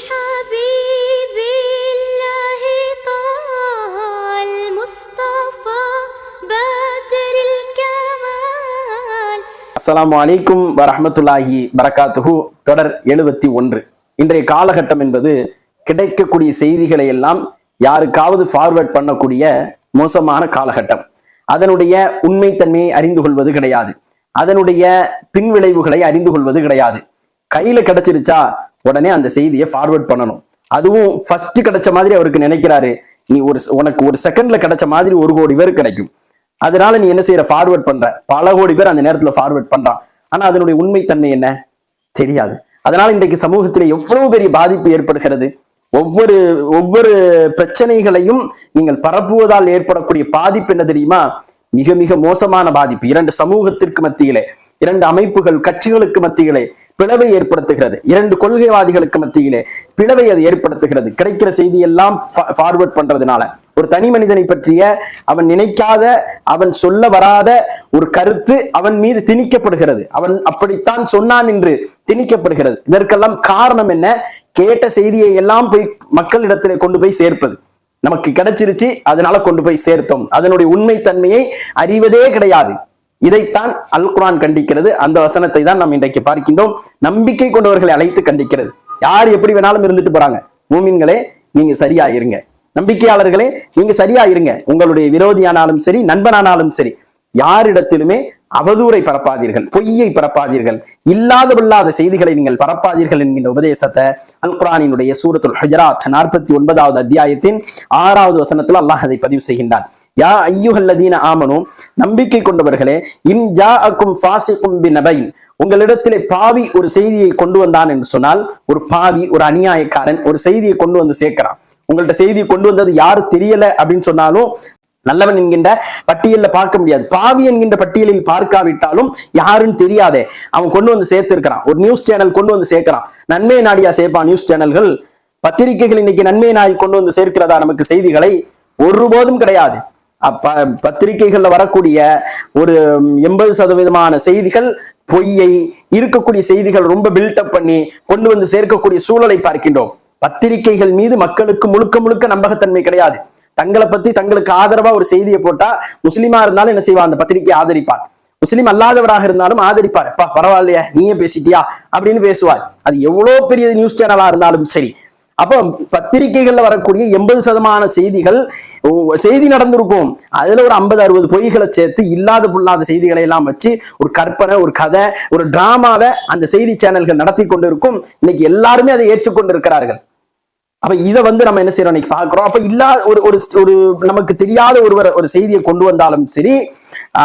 بحبيب الله طه المصطفى بدر الكمال அஸ்ஸலாமு அலைக்கும் வரஹ்மத்துல்லாஹி பரகாத்துஹு தொடர் எழுபத்தி ஒன்று இன்றைய காலகட்டம் என்பது கிடைக்கக்கூடிய செய்திகளை எல்லாம் யாருக்காவது ஃபார்வர்ட் பண்ணக்கூடிய மோசமான காலகட்டம் அதனுடைய உண்மைத்தன்மையை அறிந்து கொள்வது கிடையாது அதனுடைய பின்விளைவுகளை அறிந்து கொள்வது கிடையாது கையில கிடைச்சிருச்சா உடனே அந்த செய்தியை ஃபார்வர்ட் பண்ணணும். அதுவும் ஃபர்ஸ்ட் கிடைச்ச மாதிரி அவருக்கு நினைக்கிறாரு. நீ ஒரு உனக்கு ஒரு செகண்ட்ல கிடைச்ச மாதிரி ஒரு கோடி பேர் கிடைக்கும். அதனால நீ என்ன செய்யற ஃபார்வர்ட் பண்ற. பல கோடி பேர் அந்த நேரத்துல ஃபார்வர்ட் பண்றான். ஆனா அதனுடைய உண்மைத்தன்மை என்ன? தெரியாது. அதனால இன்றைக்கு சமூகத்திலே எவ்வளவு பெரிய பாதிப்பு ஏற்படுகிறது? ஒவ்வொரு ஒவ்வொரு பிரச்சனைகளையும் நீங்கள் பரப்புவதால் ஏற்படக்கூடிய பாதிப்பு என்ன தெரியுமா? மிக மிக மோசமான பாதிப்பு. இரண்டு சமூகத்திற்கு மத்தியிலே. இரண்டு அமைப்புகள் கட்சிகளுக்கு மத்தியிலே பிளவை ஏற்படுத்துகிறது. இரண்டு கொள்கைவாதிகளுக்கு மத்தியிலே பிளவை அது ஏற்படுத்துகிறது. கிடைக்கிற செய்தி எல்லாம் ஃபார்வர்ட் பண்றதுனால. ஒரு தனி மனிதனை பற்றிய அவன் நினைக்காத அவன் சொல்ல வராத ஒரு கருத்து அவன் மீது திணிக்கப்படுகிறது. அவன் அப்படித்தான் சொன்னான் என்று திணிக்கப்படுகிறது. இதற்கெல்லாம் காரணம் என்ன? கேட்ட செய்தியை எல்லாம் போய் மக்களிடத்திலே கொண்டு போய் சேர்ப்பது. நமக்கு கிடைச்சிருச்சு அதனால கொண்டு போய் சேர்த்தோம். அதனுடைய உண்மை தன்மையை அறிவதே கிடையாது. இதைத்தான் அல் குரான் கண்டிக்கிறது. அந்த வசனத்தை தான் நாம் இன்றைக்கு பார்க்கின்றோம். நம்பிக்கை கொண்டவர்களை அழைத்து கண்டிக்கிறது. யார் எப்படி வேணாலும் இருந்துட்டு போறாங்க? மூமின்களே நீங்க சரியா இருங்க நம்பிக்கையாளர்களே நீங்க சரியா இருங்க உங்களுடைய விரோதியானாலும் சரி நண்பனானாலும் சரி யாரிடத்திலுமே அவதூறை பரப்பாதீர்கள் பொய்யை பரப்பாதீர்கள். இல்லாத பொல்லாத செய்திகளை நீங்கள் பரப்பாதீர்கள் என்கின்ற உபதேசத்தை அல் குரானினுடைய சூரத்துல் ஹஜராத் நாற்பத்தி ஒன்பதாவது அத்தியாயத்தின் ஆறாவது வசனத்தில் அல்லாஹ் அதை பதிவு செய்கின்றான். யா ஐயுஹல்லதீன ஆமனும் நம்பிக்கை கொண்டவர்களே இன் ஜா அக்கும் ஃபாசிக்கும் பி நபைன் உங்களிடத்திலே பாவி ஒரு செய்தியை கொண்டு வந்தான் என்று சொன்னால் ஒரு பாவி ஒரு அநியாயக்காரன் ஒரு செய்தியை கொண்டு வந்து சேர்க்கிறான். உங்கள்ட்ட செய்தியை கொண்டு வந்தது யாரு தெரியல அப்படின்னு சொன்னாலும் நல்லவன் என்கின்ற பட்டியலில் பார்க்க முடியாது. பாவி என்கின்ற பட்டியலில் பார்க்காவிட்டாலும் யாருன்னு தெரியாதே. அவன் கொண்டு வந்து சேர்த்திருக்கிறான். ஒரு நியூஸ் சேனல் கொண்டு வந்து சேர்க்கிறான். நன்மை நாடியா சேர்ப்பான் நியூஸ் சேனல்கள் பத்திரிகைகள் இன்னைக்கு நன்மை நாடி கொண்டு வந்து சேர்க்கிறதா நமக்கு செய்திகளை ஒருபோதும் கிடையாது. அப்ப பத்திரிகைகள்ல வரக்கூடிய ஒரு எண்பது சதவீதமான செய்திகள் பொய்யை இருக்கக்கூடிய செய்திகள் ரொம்ப பில்டப் பண்ணி கொண்டு வந்து சேர்க்கக்கூடிய சூழலை பார்க்கின்றோம். பத்திரிகைகள் மீது மக்களுக்கு முழுக்க முழுக்க நம்பகத்தன்மை கிடையாது. தங்களை பத்தி தங்களுக்கு ஆதரவா ஒரு செய்தியை போட்டா முஸ்லீமா இருந்தாலும் என்ன செய்வான்? அந்த பத்திரிகையை ஆதரிப்பார் முஸ்லீம் அல்லாதவராக இருந்தாலும் ஆதரிப்பார். அப்பா பரவாயில்லையா நீயே பேசிட்டியா? அப்படின்னு பேசுவார். அது எவ்வளவு பெரிய நியூஸ் சேனலா இருந்தாலும் சரி. அப்போ பத்திரிகைகள்ல வரக்கூடிய எண்பது சதமான செய்திகள் செய்தி நடந்திருக்கும். அதுல ஒரு ஐம்பது அறுபது பொய்களை சேர்த்து இல்லாத புல்லாத செய்திகளை எல்லாம் வச்சு ஒரு கற்பனை ஒரு கதை ஒரு டிராமாவை அந்த செய்தி சேனல்கள் நடத்தி கொண்டிருக்கும். இன்னைக்கு எல்லாருமே அதை ஏற்றுக்கொண்டு இருக்கிறார்கள் அப்ப இதை வந்து நம்ம என்ன செய்யறோம் இன்னைக்கு பாக்குறோம் அப்ப இல்லாத ஒரு ஒரு ஒரு நமக்கு தெரியாத ஒருவர் ஒரு செய்தியை கொண்டு வந்தாலும் சரி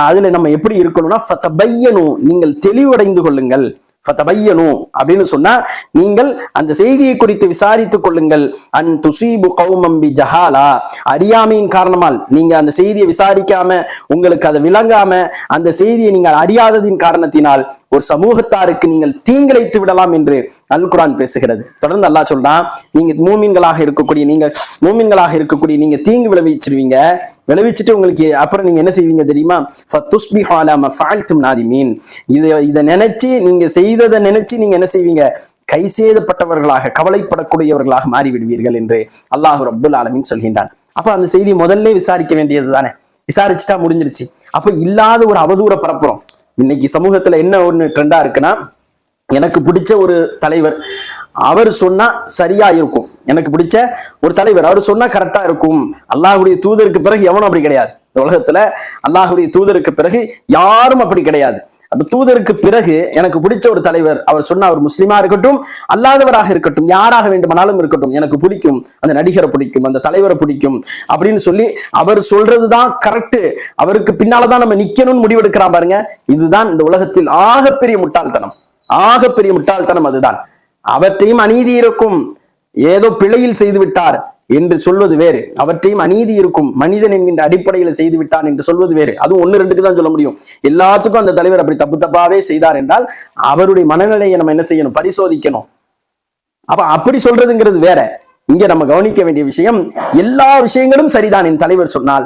அதுல நம்ம எப்படி இருக்கணும்னா ஃபத்தபையனு நீங்கள் தெளிவடைந்து கொள்ளுங்கள். ஃபத்தபையனு அப்படின்னு சொன்னா நீங்கள் அந்த செய்தியை குறித்து விசாரித்துக் கொள்ளுங்கள். அன் துசீபு கௌமம்பி ஜஹாலா. அறியாமையின் காரணமால் நீங்க அந்த செய்தியை விசாரிக்காம உங்களுக்கு அதை விளங்காம அந்த செய்தியை நீங்கள் அறியாததின் காரணத்தினால் ஒரு சமூகத்தாருக்கு நீங்கள் தீங்கிழைத்து விடலாம் என்று அல் குரான் பேசுகிறது. தொடர்ந்து அல்லாஹ் சொல்றான் நீங்க மூமின்களாக இருக்கக்கூடிய நீங்க மூமின்களாக இருக்கக்கூடிய நீங்க தீங்கு விளைவிச்சிருவீங்க. விளைவிச்சுட்டு உங்களுக்கு அப்புறம் நீங்க என்ன செய்வீங்க தெரியுமா? ஃபத்துஸ்பிஹு அலா நாதிமீன். இதை இதை நினைச்சு நீங்க செய்ததை நினைச்சு நீங்க என்ன செய்வீங்க? கை சேதப்பட்டவர்களாக கவலைப்படக்கூடியவர்களாக மாறிவிடுவீர்கள் என்று அல்லாஹ் அப்துல் ஆலமின் சொல்கின்றான். அப்ப அந்த செய்தி முதல்ல விசாரிக்க வேண்டியது தானே விசாரிச்சுட்டா முடிஞ்சிருச்சு. அப்ப இல்லாத ஒரு அவதூற பரப்புறோம். இன்னைக்கு சமூகத்துல என்ன ஒண்ணு ட்ரெண்டா இருக்குன்னா எனக்கு பிடிச்ச ஒரு தலைவர் அவர் சொன்னா சரியா இருக்கும். எனக்கு பிடிச்ச ஒரு தலைவர் அவர் சொன்னா கரெக்டா இருக்கும். அல்லாஹுடைய தூதருக்கு பிறகு எவனும் அப்படி கிடையாது. இந்த உலகத்துல அல்லாஹுடைய தூதருக்கு பிறகு யாரும் அப்படி கிடையாது. தூதருக்கு பிறகு எனக்கு பிடிச்ச ஒரு தலைவர் அவர் சொன்ன அவர் முஸ்லிமா இருக்கட்டும் அல்லாதவராக இருக்கட்டும் யாராக வேண்டுமானாலும் இருக்கட்டும் எனக்கு பிடிக்கும் அந்த நடிகரை பிடிக்கும் அந்த தலைவரை பிடிக்கும் அப்படின்னு சொல்லி அவர் சொல்றதுதான் கரெக்ட் அவருக்கு பின்னாலதான் நம்ம நிக்கணும்னு முடிவெடுக்கிறான் பாருங்க. இதுதான் இந்த உலகத்தில் ஆகப்பெரிய முட்டாள்தனம். ஆகப்பெரிய முட்டாள்தனம் அதுதான். அவற்றையும் அநீதி இருக்கும். ஏதோ பிழையில் செய்து விட்டார் என்று சொல்வது வேறு. அவற்றையும் அநீதி இருக்கும் மனிதன் என்கின்ற அடிப்படையில் செய்து விட்டான் என்று சொல்வது வேறு. அதுவும் ஒன்று ரெண்டுக்கு தான் சொல்ல முடியும். எல்லாத்துக்கும் அந்த தலைவர் அப்படி தப்பு தப்பாவே செய்தார் என்றால் அவருடைய மனநிலையை நம்ம என்ன செய்யணும்? பரிசோதிக்கணும். அப்ப அப்படி சொல்றதுங்கிறது வேற. இங்க நம்ம கவனிக்க வேண்டிய விஷயம் எல்லா விஷயங்களும் சரிதான் என் தலைவர் சொன்னால்.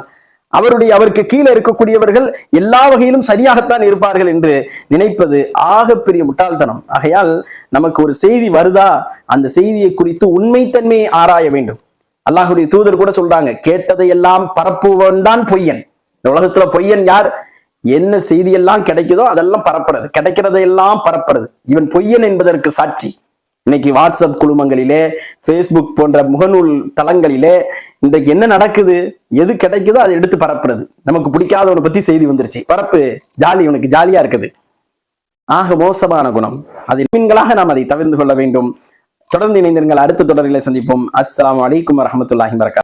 அவருடைய அவருக்கு கீழே இருக்கக்கூடியவர்கள் எல்லா வகையிலும் சரியாகத்தான் இருப்பார்கள் என்று நினைப்பது ஆகப்பெரிய முட்டாள்தனம். ஆகையால் நமக்கு ஒரு செய்தி வருதா? அந்த செய்தியை குறித்து உண்மைத்தன்மையை ஆராய வேண்டும். அல்லாஹுடைய தூதர் கூட சொல்றாங்க கேட்டதையெல்லாம் பரப்புவன் தான் பொய்யன். இந்த உலகத்துல பொய்யன் யார்? என்ன செய்தியெல்லாம் கிடைக்குதோ அதெல்லாம் பரப்புறது கிடைக்கிறதையெல்லாம் பரப்புறது. இவன் பொய்யன் என்பதற்கு சாட்சி. இன்னைக்கு வாட்ஸ்அப் குழுமங்களிலே ஃபேஸ்புக் போன்ற முகநூல் தளங்களிலே இன்றைக்கு என்ன நடக்குது எது கிடைக்குதோ அதை எடுத்து பரப்புறது. நமக்கு பிடிக்காதவனை பத்தி செய்தி வந்துருச்சு. பரப்பு ஜாலி உனக்கு ஜாலியா இருக்குது. ஆக மோசமான குணம். அது மீன்களாக நாம் அதை தவிர்த்து கொள்ள வேண்டும். தொடர்ந்து இணைந்திருங்கள். அடுத்த தொடரில் சந்திப்போம். அஸ்லாம் வலைக்கம் வரமத்துல்லாஹி வரகாத்துஹு